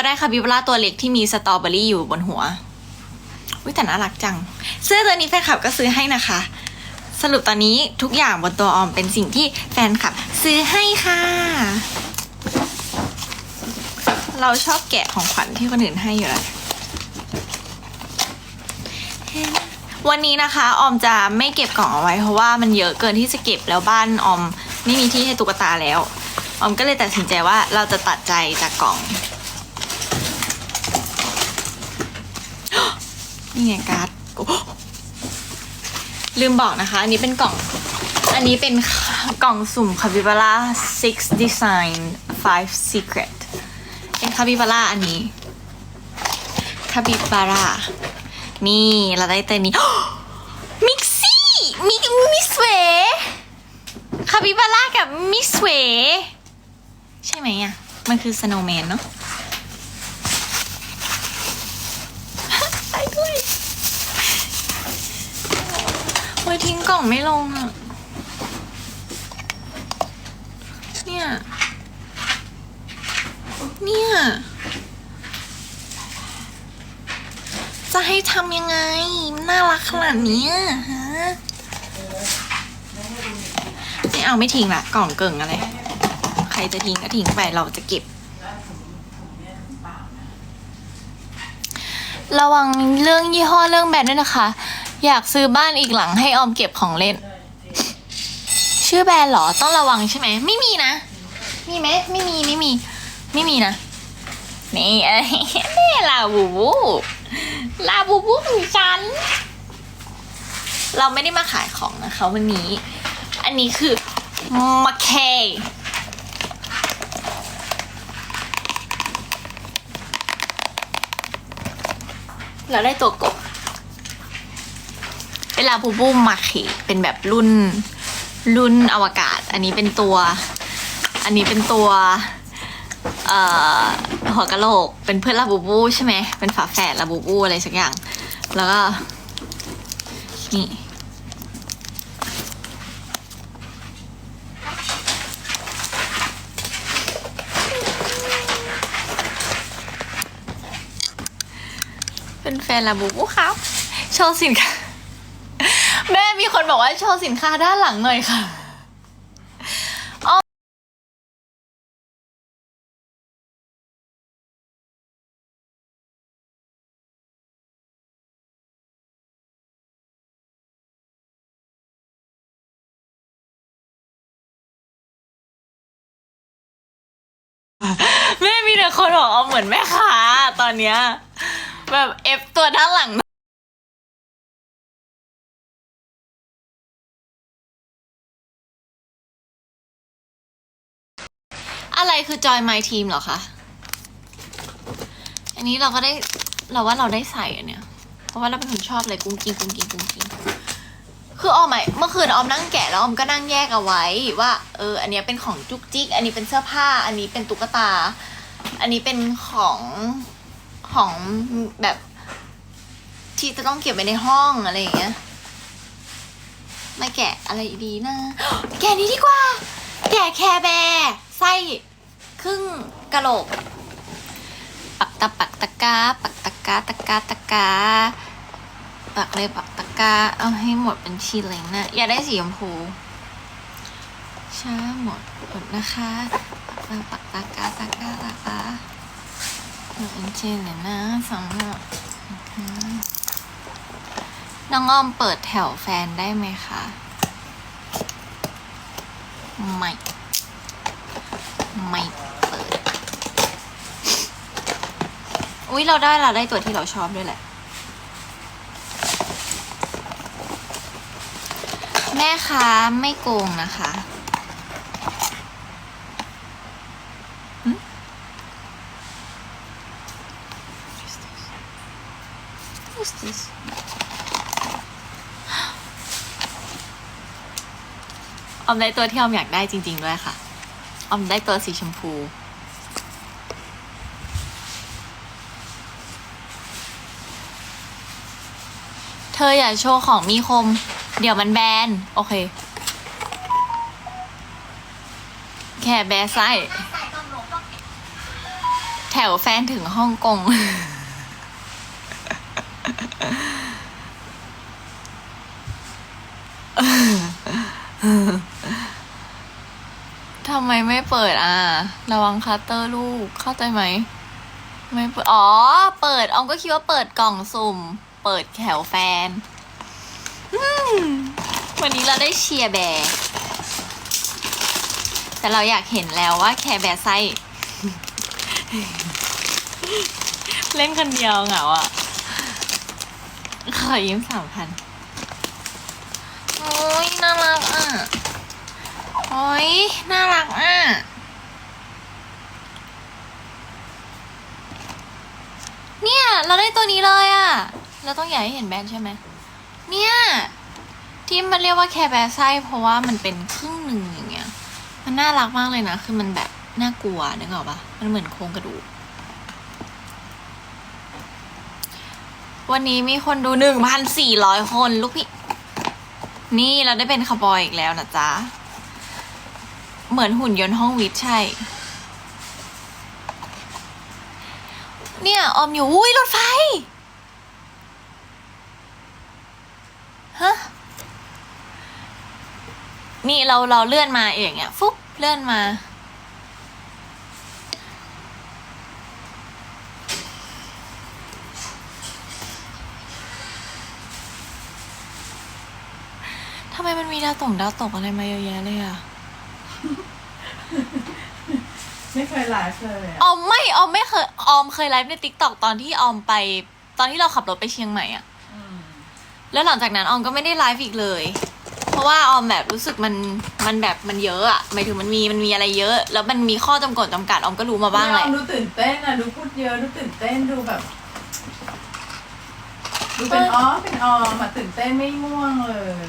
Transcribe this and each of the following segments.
ก็ได้คาบิบาร่าตัวเล็กที่มีสตรอเบอรี่อยู่บนหัวอุ้ยแต่น่ารักจัง เสื้อตัวนี้แฟนคลับก็ซื้อให้นะคะ สรุปตอนนี้ทุกอย่างบนตัวออมเป็นสิ่งที่แฟนคลับ ซื้อให้ค่ะ เราชอบแกะของขวัญที่คนอื่นให้อยู่แล้ววันนี้นะคะ ออมจะไม่เก็บกล่องเอาไว้เพราะว่ามันเยอะเกินที่จะเก็บแล้วบ้านออมไม่มีที่ให้ตุ๊กตาแล้ว ออมก็เลยตัดสินใจว่าเราจะตัดใจจากกล่อง นี่ไงการ์ดลืมบอกนะคะ อันนี้เป็นกล่อง อันนี้เป็นกล่องสุ่มคาบิบาร่า six design five secret เป็นคาบิบาร่าอันนี้คาบิบาร่านี่เราได้ตัวนี้มิกซี่มิมิสเวคาบิบาร่ากับมิสเวใช่ไหมอะ มันคือสโนว์แมนเนาะ ไปด้วยโอ้ย ทิ้งกล่องไม่ลงอะ เนี่ย เนี่ย จะให้ทำยังไง น่ารักขนาดนี้ฮะไม่เอาไม่ทิ้งละกล่องเกิ่งอะไร ใครจะทิ้งก็ทิ้งไปเราจะเก็บ ระวังเรื่องยี่ห้อเรื่องแบรนด์ด้วยนะคะ อยากซื้อบ้านอีกหลังให้ออมเก็บของเล่น ชื่อแบรนด์เหรอต้องระวังใช่ไหมไม่มีนะ มีไหมไม่มีไม่มี ไม่มีนะนี่เอ้ยนี่ลาบูบูลาบูบูของฉัน เราไม่ได้มาขายของนะคะวันนี้ อันนี้คือมาเคเราได้ตัวกบ เป็นลาบูบูมาเคเป็นแบบรุ่นรุ่นอวกาศ อันนี้เป็นตัว อันนี้เป็นตัวหัวกะโหลกเป็นเพื่อนลาบูบูใช่ไหมเป็นฝาแฝดลาบูบูอะไรสักอย่าง แล้วก็นี่เป็นแฟนลาบูบูครับ โชว์สินค้า บอกว่าโชว์สินค้าด้านหลังหน่อยค่ะแม่มีแต่คนบอกเอาเหมือนแม่ค้าตอนเนี้ยแบบเอฟตัวด้านหลัง อะไรคือจอยไมทีมเหรอคะ อันนี้เราก็ได้เราว่าเราได้ใส่อันเนี้ย เพราะว่าเราเป็นคนชอบอะไรกุ้งกิ้งกุ้งกิ้งกุ้งกิ้งคือออมอะเมื่อคืนออมนั่งแกะแล้วออมก็นั่งแยกเอาไว้ว่า เออ อันเนี้ยเป็นของจุกจิก อันนี้เป็นเสื้อผ้า อันนี้เป็นตุ๊กตา อันนี้เป็นของของแบบที่จะต้องเก็บไว้ในห้องอะไรอย่างเงี้ยไม่แกะอะไรดีนะ แกะนี้ดีกว่า แกะแคร์แบร์ไส้ ครึ่งกะโหลก ปักตะปักตะกาปักตะกาตะกาตะกาปักเลยปักตะกาเอาให้หมดเป็นชิ้นเลยนะอยากได้สีชมพูช้าหมดหมดนะคะปักปักตะกาตะกาตะกาหมดเป็นชิ้นเลยนะสองหมดนะคะน้องอ้อมเปิดแถวแฟนได้ไหมคะไม่ไม่เปิด อุ้ยเราได้เราได้ตัวที่เราชอบด้วยแหละ แม่ค้าไม่โกงนะคะออมได้ตัวที่ออมอยากได้จริง ๆ ด้วยค่ะ ออมได้ตัวสีชมพู เธออย่าโชว์ของมีคม เดี๋ยวมันแบน โอเค แค่แบไส้แถวแฟนถึงฮ่องกง ทำไมไม่เปิดอะ ระวังคัตเตอร์ลูกเข้าใจไหม ไม่เปิด อ๋อ เปิดออมก็คิดว่าเปิดกล่องสุ่ม เปิดแถวแฟน วันนี้เราได้เชียร์แบร์แต่เราอยากเห็นแล้วว่าแคร์แบร์ไส้ เล่นคนเดียวเหงาอะ ขอยิ้มสามพันโอ้ยน่ารักอะ โอ้ยน่ารักอะเนี่ย เราได้ตัวนี้เลยอะ เราต้องอยากให้เห็นแบนใช่ไหม เนี่ย ที่มันเรียกว่าแคร์แบร์ไส้เพราะว่ามันเป็นครึ่งหนึ่งอย่างเงี้ย มันน่ารักมากเลยนะ คือมันแบบน่ากลัวนึกออกปะมันเหมือนโครงกระดูก วันนี้มีคนดูหนึ่งพันสี่ร้อยคนลูกพี่ นี่เราได้เป็นคาบอยอีกแล้วนะจ๊ะ เหมือนหุ่นยนต์ห้องวิทย์ใช่ เนี่ย ออมอยู่ อุ้ยรถไฟ ฮะนี่เราเราเลื่อนมาเองเนี่ยฟุ๊บเลื่อนมา ทำไมมันมีดาวตกดาวตกอะไรมาเยอะแยะเลยอะไม่เคยไลฟ์เลยออะอมไม่ออมไม่เคยออมเคยไลฟ์ในติ๊กต็อกตอนที่ออมไป ตอนที่เราขับรถไปเชียงใหม่อะอืม แล้วหลังจากนั้นออมก็ไม่ได้ไลฟ์อีกเลย เพราะว่าออมแบบรู้สึกมันมันแบบมันเยอะอะหมายถึงมันมีมันมีอะไรเยอะ แล้วมันมีข้อจำกัดจำกัดออมก็รู้มาบ้างแหละ ดูตื่นเต้นอะดูพูดเยอะดูตื่นเต้นดูแบบ ดูเป็นอ้อมเป็นออมอะตื่นเต้นไม่ง่วงเลย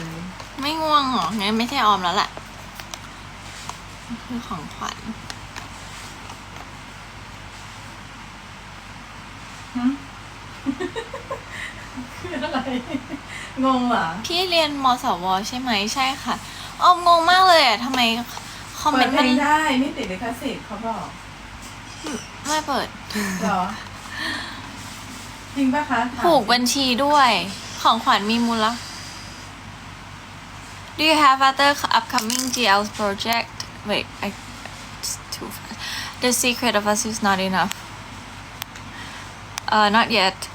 ไม่ง่วงเหรองั้นไม่ใช่ออมแล้วแหละนี่คือของขวัญหึคืออะไร งงเหรอ พี่เรียนมสวใช่ไหมใช่ค่ะออมงงมากเลยอะทำไมคอมเมเปินดต์เพลมันงได้ไม่ติดลิขสิทธิ์เขาบอกไม่เปิด เหรอ จริงปะคะถามผูกบัญชีด้วย ของขวัญมีมูลค่า Do you have other upcoming GL project? Wait, I it's too fast. The secret of us is not enough. Uh, not yet.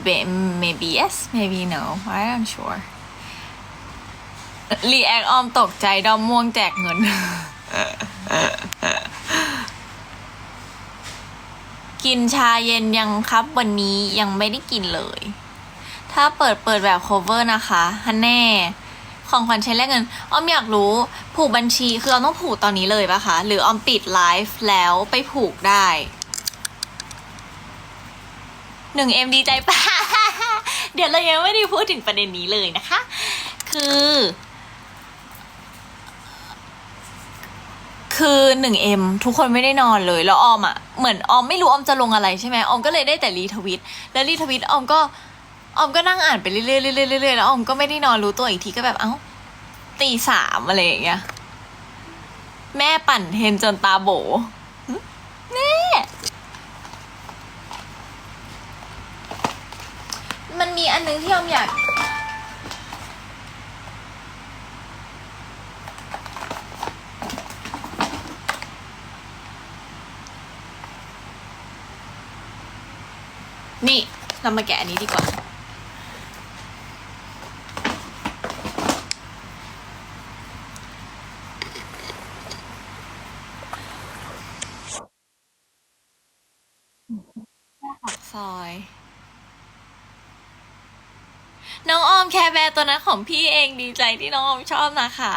Mm, ba- maybe yes, maybe no. I'm sure. รีแอคออมตกใจดอมม่วงแจกเงิน กินชาเย็นยังครับวันนี้ยังไม่ได้กินเลย ถ้าเปิดเปิดแบบ cover นะคะฮันแน่ ของขวัญใช้แลกเงิน ออมอยากรู้ผูกบัญชีคือเราต้องผูกตอนนี้เลยปะคะ หรือออมปิดไลฟ์แล้วไปผูกได้ หนึ่งเอ็มดีใจปะเดี๋ยวเรายังไม่ได้พูดถึงประเด็นนี้เลยนะคะ คือ คือหนึ่งเอ็มทุกคนไม่ได้นอนเลยแล้วออมอะเหมือนออมไม่รู้ออมจะลงอะไรใช่ไหมออมก็เลยได้แต่รีทวิตแล้วรีทวิตออมก็ออมก็นั่งอ่านไปเรื่อยๆเรื่อยๆเรื่อยๆแล้วออมก็ไม่ได้นอนรู้ตัวอีกทีก็แบบเอ้าตีสามอะไรอย่างเงี้ยแม่ปั่นเทนจนตาโบหึแม่ มันมีอันนึงที่ออมอยากนี่ เรามาแกะอันนี้ดีกว่า ปักซอย น้องออมแคร์แบร์ ตัวนั้นของพี่เองดีใจที่น้องอมชอบนะคะ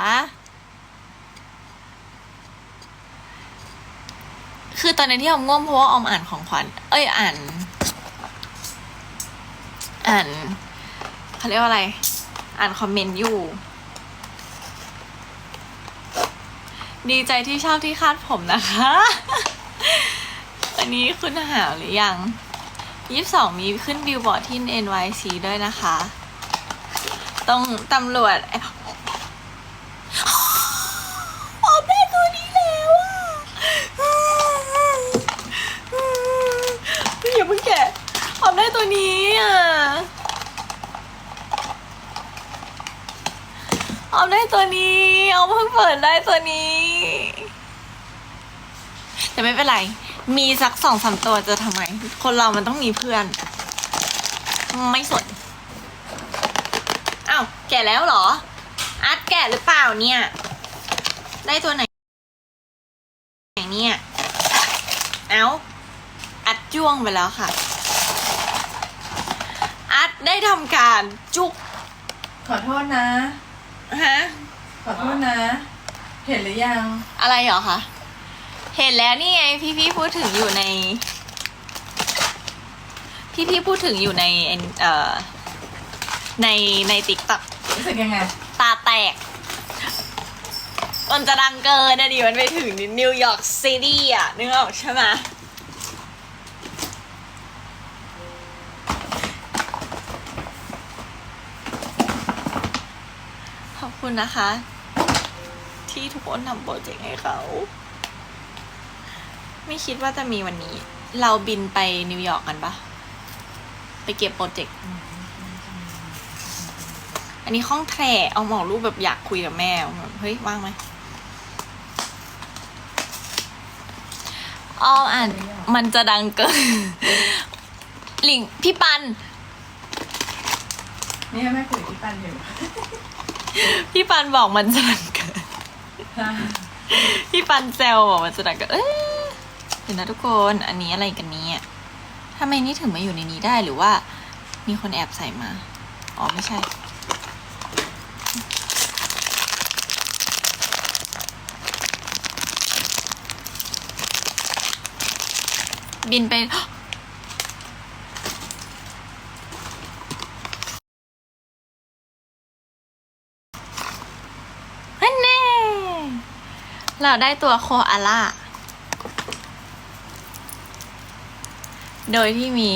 คือตอนนี้ที่ออมง่วงเพราะว่าออมอ่านของขวัญ เอ้ยอ่าน อ่านเขาเรียกว่าอะไร อ่านคอมเมนต์อยู่ ดีใจที่ชอบที่คาดผมนะคะวันนี้คุณหาวหรือยังยี่สิบสองมีขึ้นบิลบอร์ดที่ NYC ด้วยนะคะ ต้องตำรวจโอ้ได้ตัวนี้แล้วอะอย่าเพิ่งแกะออมได้ตัวนี้อะออมได้ตัวนี้เอาเพิ่งเปิดได้ตัวนี้ แต่ไม่เป็นไร มีสักสองสามตัวจะทำไม คนเรามันต้องมีเพื่อน ไม่สวน อ้าวแก่แล้วเหรอ อาร์ตแก่หรือเปล่าเนี่ย ได้ตัวไหนไหนเนี่ยเอ้าอัดจ้วงไปแล้วค่ะ อัดได้ทำการจุกขอโทษนะ ฮะ ขอโทษนะ เห็นหรือยัง อะไรเหรอคะ เห็นแล้วนี่ไงพี่พี่ๆพูดถึงอยู่ใน พี่พี่ๆพูดถึงอยู่ในเอ่อ ในในติ๊กต็อกรู้สึกยังไง ตาแตก มันจะดังเกินนะดิมันไปถึงนิวยอร์กซิตี้อะ นึกออกใช่ไหมขอบคุณนะคะ ที่ทุกคนทำโปรเจกต์ให้เขา ไม่คิดว่าจะมีวันนี้ เราบินไปนิวยอร์กกันปะไปเก็บโปรเจกต์อั นนี้ห้องแทรเอาหมอกรูปแบบอยากคุยกับแม่แบบเฮ้ยว่างไหมอ้อมอ่านมันจะดังเกินหลิงพี่ปันนี่แม่คุยกับพี่ปันอยู่พี่ปันบอกมันจะดังเกินพี่ปันแซวบอกมันจะดังเกินเอ้ยเดี๋ยวนะทุกคนอันนี้อะไรกันเนี่ยทำไมนี่ถึงมาอยู่ในนี้ได้หรือว่า มีคนแอบใส่มา อ๋อไม่ใช่ บินไปฮันแน่เราได้ตัวโคอาล่า โดยที่มี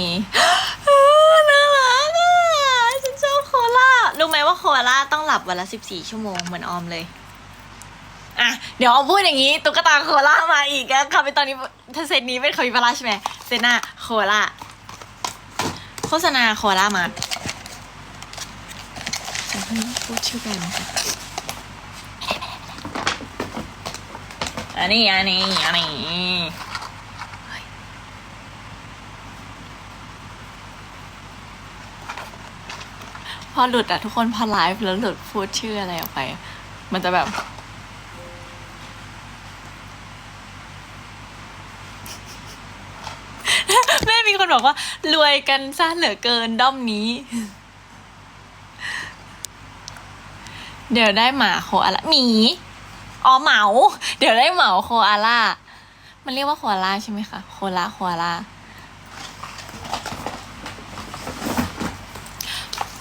น่ารักอะฉันชอบโคอาล่า รู้ไหมว่าโคอาล่าต้องหลับวันละสิบสี่ชั่วโมงเหมือนออมเลย อะเดี๋ยวออมพูดอย่างนี้ตุ๊กตาโคล่ามาอีกแล้วคาปิตอนนี้ถ้าเซตนี้เป็นคาปิบาร่าใช่ไหมเซตหน้าโคล่าโฆษณาโคล่ามาฉันเพิ่งพูดชื่อแบรนด์อันนี้อันนี้อันนี้พอหลุดอะทุกคนพอไลฟ์แล้วหลุดพูดชื่ออะไรออกไป มันจะแบบ แม่มี คนบอกว่ารวยกันซะเหลือเกินด้อมนี้ เดี๋ยวได้หมาโคอาล่าหมีอ๋อเหมา เดี๋ยวได้เหมาโคอาล่ามันเรียกว่าโคอาล่าใช่ไหมคะโคลาโคอาล่า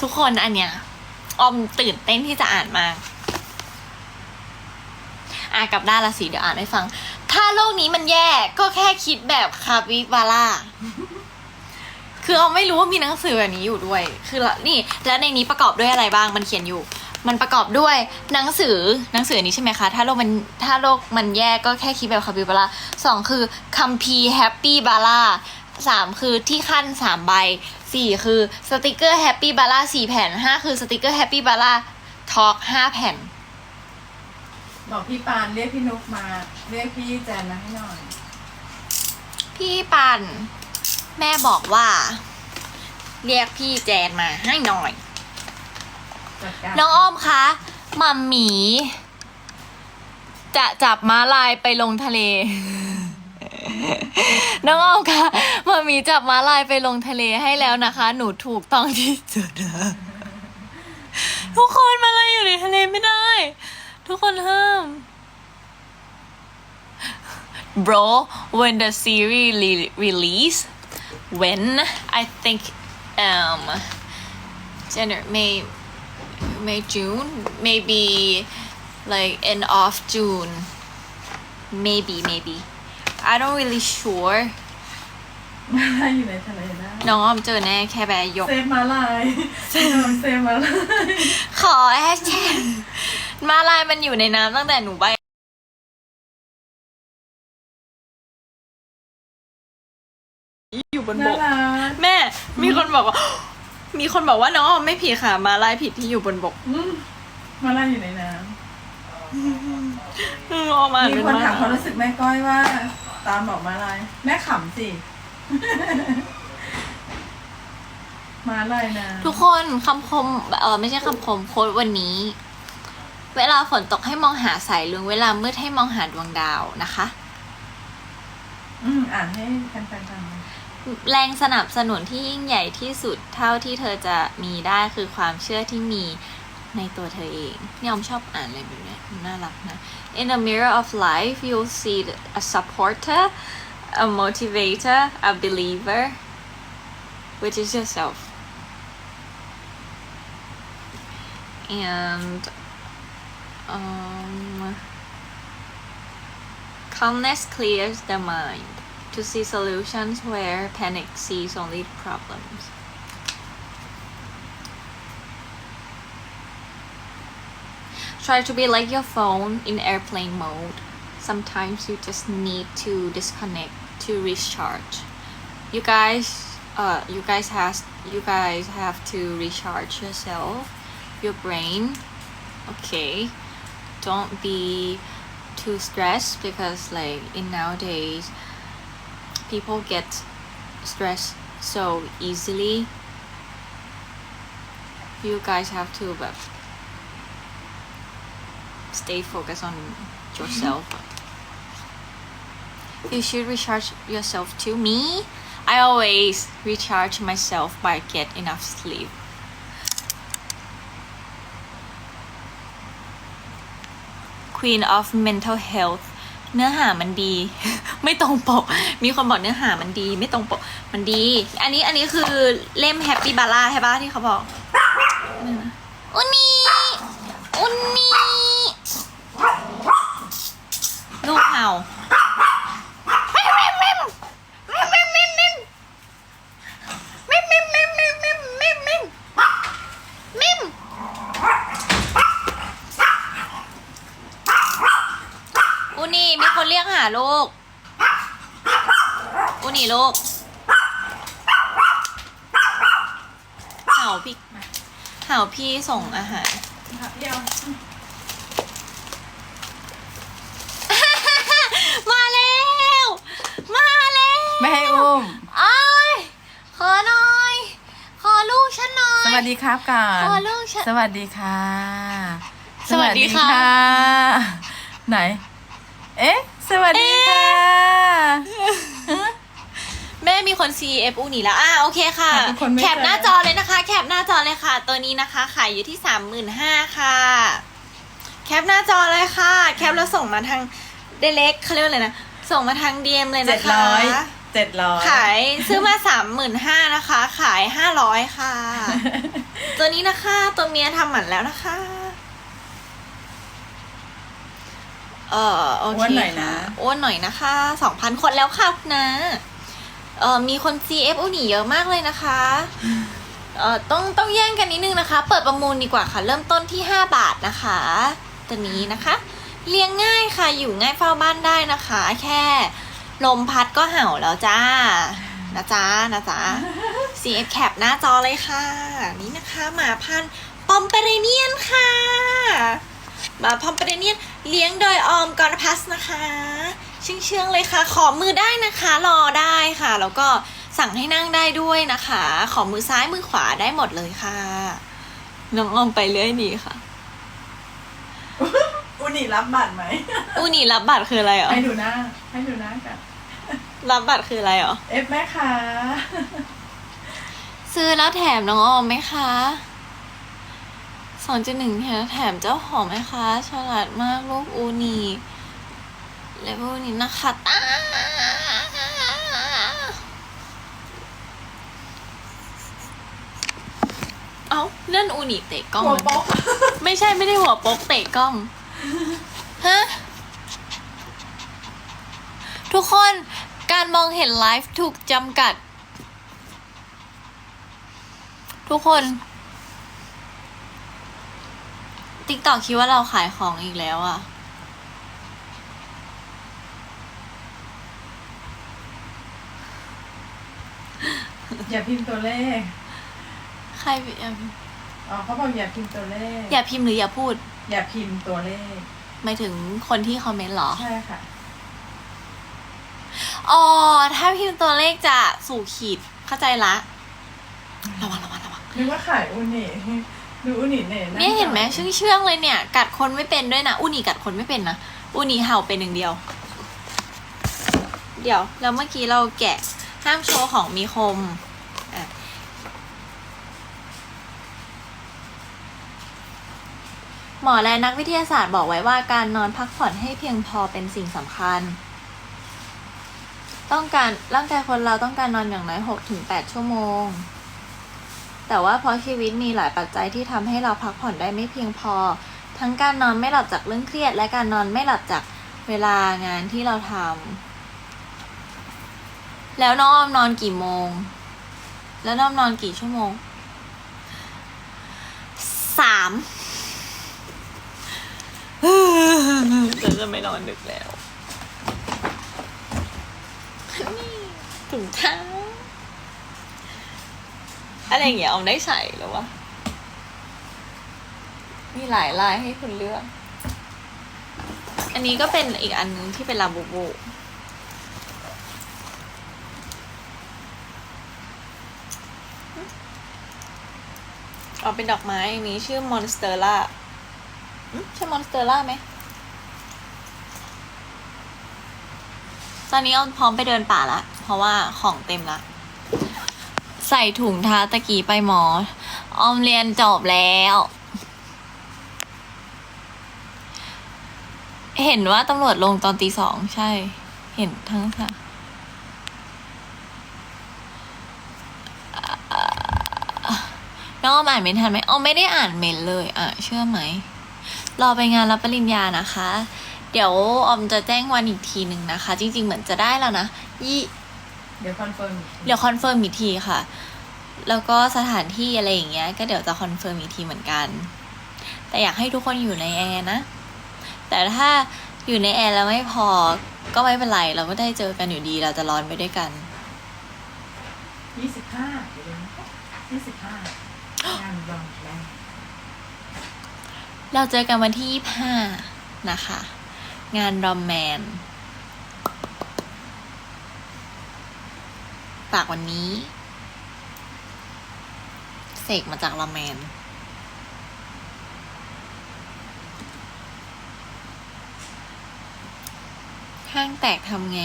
ทุกคนอันเนี้ยออมตื่นเต้นที่จะอ่านมาอะกลับด้านละสีเดี๋ยวอ่านให้ฟัง ถ้าโลกนี้มันแย่ก็แค่คิดแบบคาปิบาร่า คือเราไม่รู้ว่ามีหนังสือแบบนี้อยู่ด้วย คือละนี่ แล้วในนี้ประกอบด้วยอะไรบ้าง มันเขียนอยู่ มันประกอบด้วยหนังสือ หนังสือนี้ใช่ไหมคะ ถ้าโลกมัน ถ้าโลกมันแย่ก็แค่คิดแบบคาปิบาร่าสองคือคัมภีร์แฮปปี้บาร่าสามคือที่ขั้นสามใบสี่คือสติกเกอร์แฮปปี้บาร่าสี่แผ่นห้าคือสติกเกอร์แฮปปี้บาร่าทอล์กห้าแผ่น บอกพี่ปานเรียกพี่นุกมา เรียกพี่แจนมาให้หน่อย พี่ปัน แม่บอกว่า เรียกพี่แจนมาให้หน่อยจัดการน้องอ้อมคะมัมหมี จะจับม้าลายไปลงทะเล น้องอ้อมคะมัมหมีจับม้าลายไปลงทะเลให้แล้วนะคะ หนูถูกต้องที่สุดนะทุกคนมาลายอยู่ในทะเลไม่ได้ ทุกคนห้าม bro when the series re- release when I think um January May May June maybe like end of June maybe maybe I don't really sure มาอยู่ในทะเลได้น้องอ้อมเจอแน่แค่แบร์ยก เซฟมาลายเซฟมาลาย ขอแฮชแท็กมาลายมันอยู่ในน้ำตั้งแต่หนูใบ บนบน่าก รักแม่ มีคนบอกว่า มีคนบอกว่าน้องออมไม่ผิดค่ะ มาลายผิดที่อยู่บนบกอืมมาลายอยู่ในน้อืมออมอ่านำมีเป็นคนมาถามความรู้สึกแม่ก้อยว่า ตามบอกมาลายแม่ขำสิ มาลายนะทุกคนคำคมเออไม่ใช่คำคมโค้ดวันนี้ เวลาฝนตกให้มองหาสายลุงเวลามืดให้มองหาดวงดาวนะคะ อืมอ่านให้แฟนๆฟัง แรงสนับสนุนที่ยิ่งใหญ่ที่สุดเท่าที่เธอจะมีได้คือความเชื่อที่มีในตัวเธอเองนี่ออมชอบอ่านอะไรแบบนี้ยมันน่ารักนะ In the mirror of life you'll see a supporter a motivator a believer which is yourself and um calmness clears the mind to see solutions where panic sees only problems. Try to be like your phone in airplane mode. Sometimes you just need to disconnect to recharge. You guys, uh, you guys has, you guys have to recharge yourself, your brain. Okay, don't be too stressed because like in nowadays people get stressed so easily. You guys have to but stay focused on yourself. Mm-hmm. You should recharge yourself too. Me? I always recharge myself by get enough sleep. Queen of Mental Health เนื้อหามันดี ไม่ตรงปก มีคนบอกเนื้อหามันดี ไม่ตรงปก มันดี อันนี้อันนี้คือเล่ม Happy b a l a ใช่ปะที่เขาบอกอุนนี่อุน ห่าพี่ส่งอาหารเดียวมาแล้ว มาแล้วไม่ให้อุ้มอ้ายขอหน่อย ขอลูกฉันหน่อย สวัสดีครับก่อนขอลูกฉัน สวัสดีค่ะ สวัสดีค่ะ ไหน เอ๊ะ สวัสดีค่ะ แม่มีคน CF อูนี่แล้วอะโอเคค่ะ หาทุกคนไม่เจอแคปหน้าจอเลยนะคะ แคปหน้าจอเลยค่ะ ตัวนี้นะคะ ขายอยู่ที่สามหมื่นห้าค่ะ แคปหน้าจอเลยค่ะ แคปแล้วส่งมาทางเดเล็กเขาเรียกว่าอะไรนะ ส่งมาทาง DM เลยเจ็นะดคะร้อยเจ็ดร้อยขายซื้อมาสามหมื่นห้านะคะ ขายห้าร้อยค่ะ ตัวนี้นะคะ ตัวเมียทำหมันแล้วนะคะ เออโอเคอ้วนหน่อยนะ ค่อ้วนหน่อยนะคะสองพันคนแล้วค่ะคุณนะ เออมีคน CF อุนี่เยอะมากเลยนะคะเออต้องต้องแย่งกันนิดนึงนะคะ เปิดประมูลดีกว่าค่ะ เริ่มต้นที่ 5 บาทนะคะ ตัวนี้นะคะ เลี้ยงง่ายค่ะ อยู่ง่ายเฝ้าบ้านได้นะคะ แค่ลมพัดก็เห่าแล้วจ้า นะจ๊ะนะจ๊ะ CF Cap หน้าจอเลยค่ะ นี่นะคะหมาพันธุ์ปอมเปเรเนียนค่ะหมาพอมเปเรเนียนเลี้ยงโดยออมกรพัสนะคะ เชื่องๆเลยค่ะ ขอมือได้นะคะ รอได้ค่ะ แล้วก็สั่งให้นั่งได้ด้วยนะคะ ขอมือซ้ายมือขวาได้หมดเลยค่ะน้องออมไปเรื่อยดีค่ะ อุนี่รับบัตรไหมอูนี่รับบัตรคืออะไรเหรอให้ดูหน้าให้ดูหน้ากันรับบัตรคืออะไรเหรอเอฟแม่ค่ะซื้อแล้วแถมน้องออมไหมคะสองจุดหนึ่งแถมแถมเจ้าของไหมคะฉลาดมากลูกอูนี เลเวลนี้นะคะตาเอ้านั่นอูนีเตะกล้องหัวโป๊ก ไม่ใช่ไม่ได้หัวโป๊กเตะกล้อง ฮะ ทุกคนการมองเห็นไลฟ์ถูกจำกัด ทุกคน ติ๊กตอกคิดว่าเราขายของอีกแล้วอะ อย่าพิมพ์ตัวเลขใครอย่าพิมพ์อ๋อเขาบอกอย่าพิมพ์ตัวเลข อย่าพิมพ์หรืออย่าพูด อย่าพิมพ์ตัวเลขหมายถึงคนที่คอมเมนต์เหรอ ใช่ค่ะ อ๋อ ถ้าพิมพ์ตัวเลขจะสู่ขีด เข้าใจละ ระวังระวังระวังนึกว่าขายอุนิดูอุนิเนี่ยเนี่ยเห็นไหมเชื่องเชื่องๆเลยเนี่ย กัดคนไม่เป็นด้วยนะ อุนีกัดคนไม่เป็นนะ อุนีเห่าเป็นหนึ่างเดียว เดี๋ยว แล้วเมื่อกี้เราแกะห้ามโชว์ของมีคมอะ หมอและนักวิทยาศาสตร์บอกไว้ว่าการนอนพักผ่อนให้เพียงพอเป็นสิ่งสำคัญ ต้องการร่างกายคนเราต้องการนอนอย่างน้อยหกถึงแปดชั่วโมง แต่ว่าเพราะชีวิตมีหลายปัจจัยที่ทำให้เราพักผ่อนได้ไม่เพียงพอ ทั้งการนอนไม่หลับจากเรื่องเครียด และการนอนไม่หลับจากเวลางานที่เราทำแล้วน้องออมนอนกี่โมง แล้วน้องนอนกี่ชั่วโมงสาม ฉันจะไม่นอนดึกแล้ว นี่ถุงเท้าอะไรอย่างเงี้ยเอาได้ใส่หรอวะ มีหลายลายให้คุณเลือก อันนี้ก็เป็นอีกอันนึงที่เป็นลาบูบูเอาเป็นดอกไม้อันนี้ชื่อมอนสเตอร่า ใช่มอนสเตอร่าไหมตอนนี้เอาพร้อมไปเดินป่าละ เพราะว่าของเต็มละ ใส่ถุงเท้าตะกี้ไปหมอ ออมเรียนจบแล้ว เห็นว่าตำรวจลงตอนตีสองใช่ เห็นทั้งค่ะน้องออมอ่านเมนทันไหมออมไม่ได้อ่านเมนเลย อะ เชื่อไหม รอไปงานรับปริญญานะคะ เดี๋ยวออมจะแจ้งวันอีกทีหนึ่งนะคะ จริง ๆ เหมือนจะได้แล้วนะยี่เดี๋ยวคอนเฟิร์มอีกทีเดี๋ยวคอนเฟิร์มอีกทีค่ะ แล้วก็สถานที่อะไรอย่างเงี้ย ก็เดี๋ยวจะคอนเฟิร์มอีกทีเหมือนกัน แต่อยากให้ทุกคนอยู่ในแอร์นะ แต่ถ้าอยู่ในแอร์แล้วไม่พอ ก็ไม่เป็นไร เราก็ได้เจอกันอยู่ดี เราจะร้อนไปด้วยกันยี่สิบห้าเดี๋ยวนะคะยี่สิบห้างานรองแรง เราเจอกันวันที่ยี่ห้านะคะ งานรอมแมนฝากวันนี้ เสกมาจากรอมแมนห้างแตกทำไง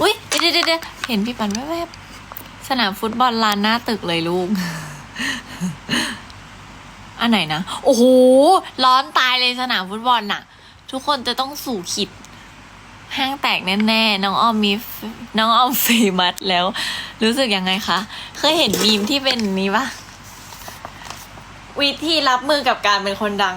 อุ๊ยเดี๋ยวเดี๋ยวเดี๋ยวเห็นพี่ปันแวบๆสนามฟุตบอลลานหน้าตึกเลยลูก อันไหนนะ โอ้โห ร้อนตายเลยสนามฟุตบอลน่ะ ทุกคนจะต้องสู่ขิด ห้างแตกแน่ๆ น้องออมมีฟน้องออมฟีมัดแล้ว รู้สึกยังไงคะ เคยเห็นมีมที่เป็นนี้ปะวิธีรับมือกับการเป็นคนดัง